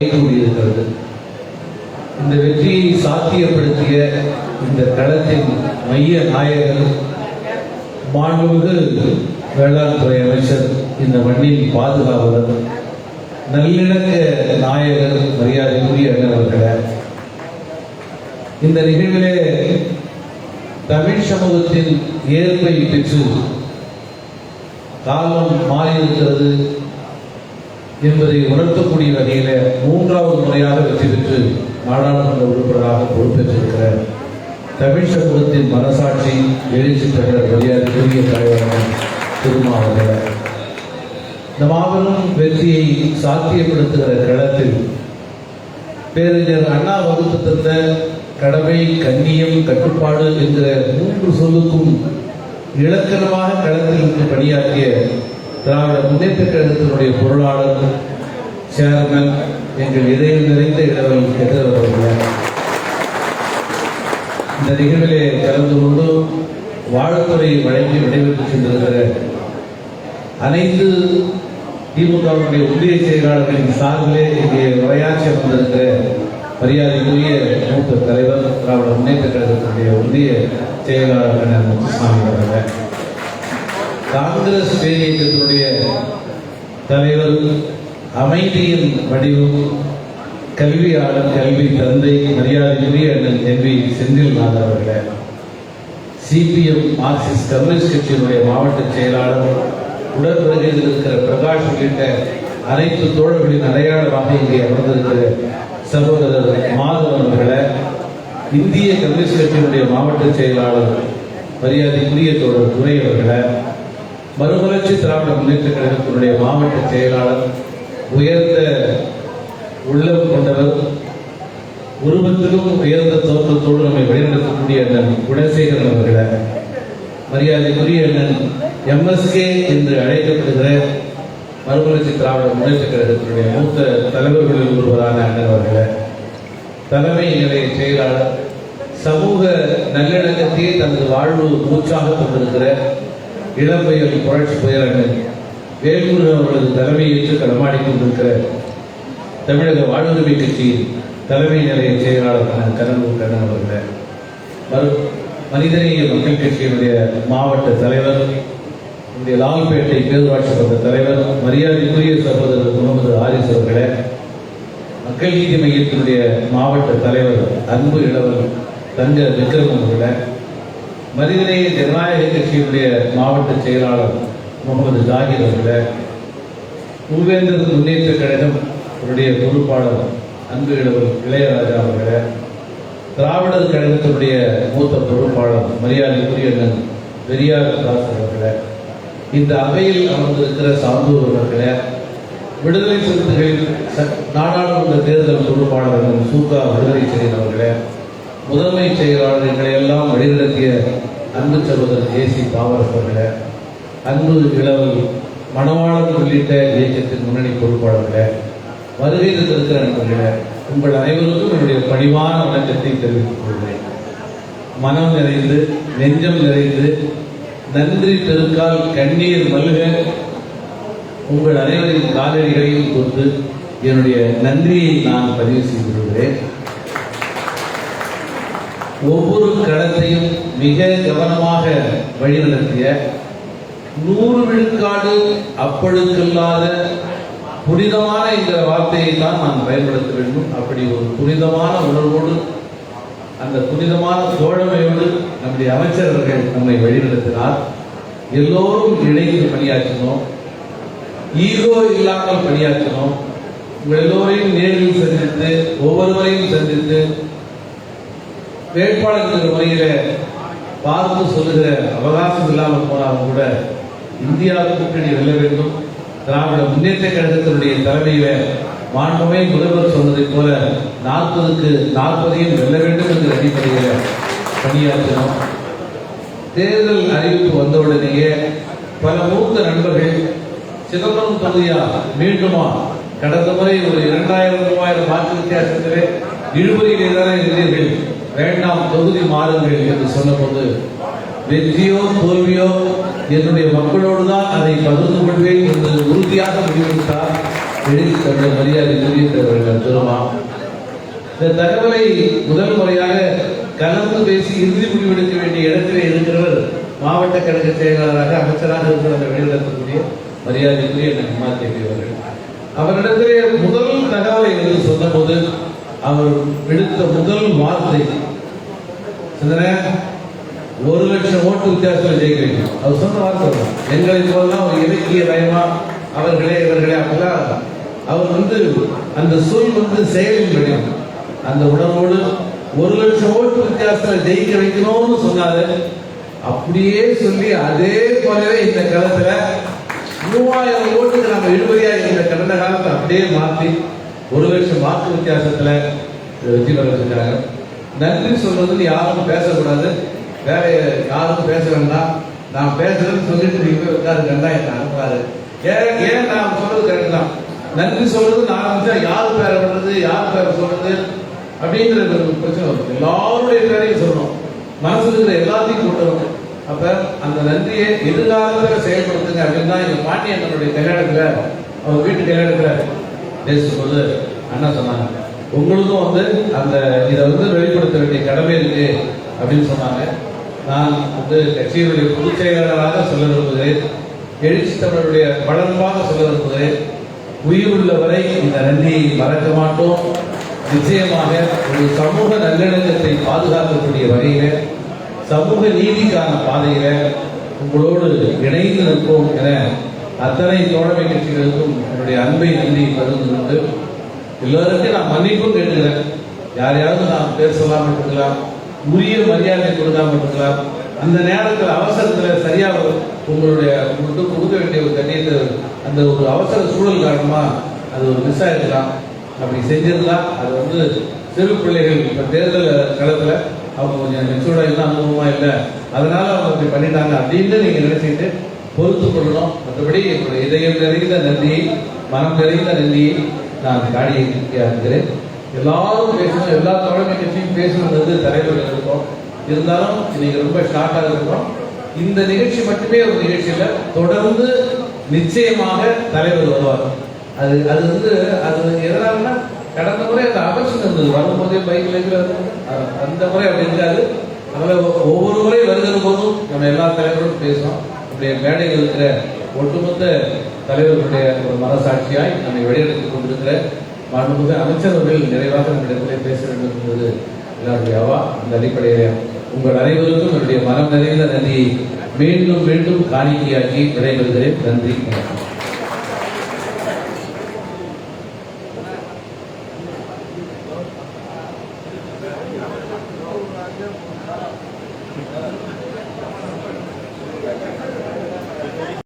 கூடியிருக்கிறது இந்த வெற்றியை சாத்தியப்படுத்திய இந்த களத்தின் மைய நாயகர் மாண்புமிகு வேளாண் துறை அமைச்சர் இந்த மண்ணின் பாதுகாவலர் நல்லிணக்க நாயகர் மரியாதைக்குரிய அண்ணன் அவர்களே. இந்த நிகழ்விலே தமிழ் சமூகத்தின் ஏற்பை பெற்று காலம் மாறியிருக்கிறது என்பதை உணர்த்தக்கூடிய வகையில் மூன்றாவது முறையாக வெற்றி பெற்று நாடாளுமன்ற உறுப்பினராக பொறுப்பேற்றிருக்கிற தமிழ் சமூகத்தின் மனசாட்சி எழுச்சி தமிழர் மரியாதைக்குரிய தலைவரான திருமாவளவன் இந்த மாபெரும் வெற்றியை சாத்தியப்படுத்துகிற களத்தில் பேரறிஞர் அண்ணா வகுத்து தந்த கடமை கண்ணியம் கட்டுப்பாடு என்கிற மூன்று சொல்லுக்கும் இலக்கணமாக களத்தில் இருந்து பணியாற்றிய திராவிட முன்னேற்ற கழகத்தினுடைய பொருளாளர் சேர்மன் எங்கள் இதயம் நிறைந்த இடவல் எதிரவர்கள் இந்த நிகழ்விலே கலந்து கொண்டு வாழ்த்துறை வழங்கி விடைபெற்று சென்றிருக்கிற அனைத்து திமுகவுடைய ஒன்றிய செயலாளர்களின் சார்பிலே இங்கே உரையாற்றி வந்திருக்கிற மரியாதைக்குரிய மூத்த தலைவர் திராவிட முன்னேற்ற கழகத்தினுடைய ஒன்றிய செயலாளர் அண்ணன் முத்துசாமி அவர்கள். காங்கிரஸ் பேரியக்கத்தினுடைய தலைவர் அமைதியின் வடிவம் கல்வியாளர் கல்வி தந்தை மரியாதைக்குரிய அண்ணன் என் வி செந்தில்நாதர் அவர்களே. சிபிஎம் மார்க்சிஸ்ட் கம்யூனிஸ்ட் கட்சியினுடைய மாவட்ட செயலாளர் உடற்பகுதியில் இருக்கிற பிரகாஷ் உள்ளிட்ட அனைத்து தோழர்களின் அடையாளமாக இங்கே அமர்ந்திருக்கிற சகோதரர் மாதவன் அவர்களை இந்திய கம்யூனிஸ்ட் கட்சியினுடைய மாவட்ட செயலாளர் மரியாதைக்குரிய தோழர் துறை அவர்களை மறுமலர்ச்சி திராவிட முன்னேற்ற கழகத்தினுடைய மாவட்ட செயலாளர் உயர்ந்த உள்ளம் கொண்டவர் உருவத்திலும் உயர்ந்த தோற்றத்தோடு நம்மை வழிநடத்தக்கூடிய அண்ணன் குணசேகரன் அவர்களை. மரியாதைக்குரிய அண்ணன் எம்எஸ்கே என்று அழைக்கப்படுகிற மறுமலர்ச்சி திராவிட முன்னேற்ற கழகத்தினுடைய மூத்த தலைவர்களில் ஒருவரான அண்ணன் அவர்களை. தலைமை நிலைய செயலாளர் சமூக நல்லிணக்கத்தையே தனது வாழ்வு மூச்சாக கொண்டிருக்கிற இளம்பெயர் புரட்சி பெயரங்கள் வேல்முருகன் அவர்களது தலைமையேற்று களமாடி கொண்டிருக்கிற தமிழக வாழ்வுரிமை கட்சியின் தலைமை நிலைய செயலாளரான கனவு கண்ணன் அவர்கள். மறு மனிதநேய மக்கள் கட்சியினுடைய மாவட்ட தலைவர் இந்திய லால்பேட்டை பேரூராட்சி சபை தலைவர் மரியாதைக்குரிய சகோதரர் முகமது ஆரிஸ் அவர்களே. மக்கள் நீதி மையத்தினுடைய மாவட்ட தலைவர் அன்பு இளவல் தங்க விக்ரமன் அவர்களே. மனிதநேய ஜனநாயக கட்சியினுடைய மாவட்ட செயலாளர் முகமது ஜாகிர் அவர்களே பூவேந்தர் முன்னேற்ற கழகம் அவருடைய பொறுப்பாளர் அன்பு இளவர் இளையராஜா அவர்களே திராவிடர் கழகத்தினுடைய மூத்த பொறுப்பாளர் மரியாதைக்குரிய அண்ணன் பெரியார் தாஸ் அவர்களே இந்த அவையில் அமர்ந்திருக்கிற சாந்தூர் அவர்களை விடுதலை சிறுத்தைகளின் நாடாளுமன்ற தேர்தல் பொறுப்பாளர் சூகா விடுதலை செய்தவர்களை முதன்மை செயலாளர் எங்களை எல்லாம் வழிநடத்திய அன்பு சகோதரர் ஏசி பாவரஸ் அன்பு இளவல் மணவாளன் உள்ளிட்ட இயக்கத்தின் முன்னணி பொறுப்பாளர்களே வருகை தந்திருக்கிற நண்பர்களே உங்கள் அனைவருக்கும் என்னுடைய பணிவான வணக்கத்தை தெரிவித்துக் கொள்கிறேன். மனம் நிறைந்து நெஞ்சம் நிறைந்து நன்றி பெருக்கால் கண்ணீர் மல்க உங்கள் அனைவரின் காலடிகளையும் கொண்டு என்னுடைய நன்றியை நான் பதிவு செய்து கொள்கிறேன். ஒவ்வொரு களத்தையும் மிக கவனமாக வழிநடத்திய நூறு விழுக்காடு அப்பழுக்கல்லாத புனிதமான என்கிற வார்த்தையை தான் நான் பயன்படுத்த வேண்டும். அப்படி ஒரு புனிதமான உணர்வோடு அந்த புனிதமான தோழமையோடு நம்முடைய அமைச்சர்கள் நம்மை வழிநடத்தினார். எல்லோரும் இணைந்து பணியாற்றினோம். ஈகோ இல்லாமல் பணியாற்றினோம். உங்கள் எல்லோரையும் நேரில் சந்தித்து ஒவ்வொருவரையும் சந்தித்து வேட்பாளர் முறையில பார்த்து சொல்லுகிற அவகாசம் இல்லாமல் போனாலும் கூட இந்தியாவுக்கு கூட்டணி வெல்ல வேண்டும். திராவிட முன்னேற்ற கழகத்தினுடைய தலைமையில மாண்புமை முதல்வர் சொன்னதை போல நாற்பதுக்கு நாற்பதையும் வெல்ல வேண்டும் என்ற அடிப்படையில் பணியாற்றினோம். தேர்தல் அறிவிப்பு வந்தவுடனேயே பல மூத்த நண்பர்கள் சிதம்பரம் தொகுதியா? மீண்டுமா? கடந்த முறை ஒரு இரண்டாயிரம் மூவாயிரம் வாக்கு வித்தியாசத்திலே இழுபறியிலே தானே இருந்தீர்கள். வேண்டாம் தொகுதி மாறுங்கள் என்று சொன்னபோது வெற்றியோ தோல்வியோ என்னுடைய மக்களோடு தான் அதை பகிர்ந்து கொள்வேன் என்று உறுதியாக முடிவெடுத்தார். எழுதி தந்த மரியாதைக்குரிய தலைவர்கள் திருமா இந்த தகவலை முதல் முறையாக கலந்து பேசி இறுதி முடிவெடுக்க வேண்டிய இடத்திலே இருக்கிறவர் மாவட்ட கழக செயலாளராக அமைச்சராக இருக்கிற அந்த வெளியிடக்கூடிய மரியாதைக்குரிய நன்மா தேவி அவர்கள். அவரிடத்திலே முதல் தகவலை என்று சொன்னபோது அவர் எடுத்த முதல் வார்த்தை. ஒரு லட்சம் ஓட்டு வித்தியாசத்தில் ஜெயிக்க வைக்கும் அவர் சொன்ன வார்த்தை எங்களை போலாம் ஒரு இலக்கிய நயமா அவர்களே இவர்களே அப்படிலாம் அவர் வந்து அந்த சொல் வந்து செயலில் கிடைக்கும் அந்த உணர்வோடு ஒரு லட்சம் ஓட்டு வித்தியாசத்தில் ஜெயிக்க வைக்கணும்னு சொன்னாரு. அப்படியே சொல்லி அதே போலவே இந்த காலத்துல மூவாயிரம் ஓட்டுக்கு நம்ம இழுபறியா இந்த கடந்த காலத்தை அப்படியே மாற்றி ஒரு லட்சம் வாக்கு வித்தியாசத்தில் வெற்றி பெற வச்சிருக்காங்க. நன்றி சொல்றது யாரும் பேசக்கூடாது. வேற யாரும் பேச வேண்டாம். நான் பேசுறேன்னு சொல்லிட்டு நீங்க போய் உட்காருங்கன்னா என்ன அனுப்பாரு. ஏன் ஏன் நான் சொல்றது கரெக்ட் தான்? நன்றி சொல்றது நான் வந்து யார் பேரை பண்றது யார் பேரை சொல்றது அப்படிங்கிற ஒரு பிரச்சனை வரும். எல்லாருடைய பேரையும் சொல்லணும். மனசுல இருக்கிற எல்லாத்தையும் கொண்டு வரணும் அப்ப அந்த நன்றியை எதிர்காலத்துல செயல்படுத்துங்க அப்படின்னு தான் எங்க பாண்டியன் தன்னுடைய கல்யாணத்துல அவங்க வீட்டு கல்யாணத்துல பேசும்போது அண்ணா சொன்னாங்க. உங்களுக்கும் வந்து அந்த இதை வந்து வெளிப்படுத்த வேண்டிய கடமை இருக்கு அப்படின்னு சொன்னாங்க. நான் வந்து கட்சியினுடைய பொதுச் செயலாளராக சொல்ல விரும்புகிறேன். எழுச்சி தமிழருடைய வளர்ப்பாக சொல்ல விரும்புகிறேன். உயிர் உள்ளவரை இந்த நன்றியை மறக்க மாட்டோம். நிச்சயமாக ஒரு சமூக நல்லிணக்கத்தை பாதுகாக்கக்கூடிய வகையில சமூக நீதிக்கான பாதையில உங்களோடு இணைந்து நிற்போம் என அத்தனை தோழமை கட்சிகளுக்கும் என்னுடைய அன்பை நன்றி பகிர்ந்து எல்லோருக்கும் நான் மன்னிப்பும் கேட்டுக்கிறேன். யாரையாவது நான் பேர் சொல்லாமல் இருக்கலாம் உரிய மரியாதை கொடுக்காமல் இருக்கலாம். அந்த நேரத்தில் அவசரத்தில் சரியாக உங்களுடைய உங்களுக்கு கொடுக்க வேண்டிய ஒரு கண்ணியத்தை அந்த ஒரு அவசர சூழல் காரணமாக அது ஒரு மிஸ் ஆயிருக்கலாம். அப்படி செஞ்சிருந்தா அது வந்து சிறு பிள்ளைகள் இப்போ தேர்தல் களத்தில் அவங்க கொஞ்சம் மெச்சூர்டாக இல்லை அனுபவமாக இல்லை. அதனால அவங்க அப்படி பண்ணிட்டாங்க அப்படின்னு நீங்கள் நினைச்சிட்டு பொறுத்து கொள்ளணும் மற்றபடி என்னுடைய இதயம் நிறைந்த நன்றியை மனம் நிறைந்த நன்றியை நான் காடியை இருக்கிறேன் எல்லாரும் பேசணும் எல்லா தோழமை கட்சியும் பேசணுன்றது தலைவர்கள் இருக்கும் இருந்தாலும் இன்னைக்கு ரொம்ப ஷார்ட்டாக இருக்கும் இந்த நிகழ்ச்சி மட்டுமே ஒரு நிகழ்ச்சியில் தொடர்ந்து நிச்சயமாக தலைவர் வருவார். அது அது வந்து அது எதனாலன்னா கடந்த முறை அந்த அவசியம் இருந்தது வரும்போதே பைக்ல இருக்கிறது அந்த முறை அப்படி இருக்காது. அதனால ஒவ்வொரு முறை வருகிற போதும் நம்ம எல்லா தலைவரும் பேசுவோம். நம்முடைய மேடையில் இருக்கிற ஒட்டுமொத்த தலைவர்களுடைய ஒரு மனசாட்சியாய் நம்மை வெளியெடுத்துக் கொண்டிருக்கிற மாண்புமிகு அமைச்சர் நிறைவாக நம்மிடத்தில் பேச வேண்டும் என்பது எல்லாருடைய அவா அந்த அடிப்படையில் உங்கள் அனைவருக்கும் என்னுடைய மனம் நிறைந்த நன்றியை மீண்டும் மீண்டும் காணிக்கையாக்கி விடைபெறுகிறேன் நன்றி வணக்கம்.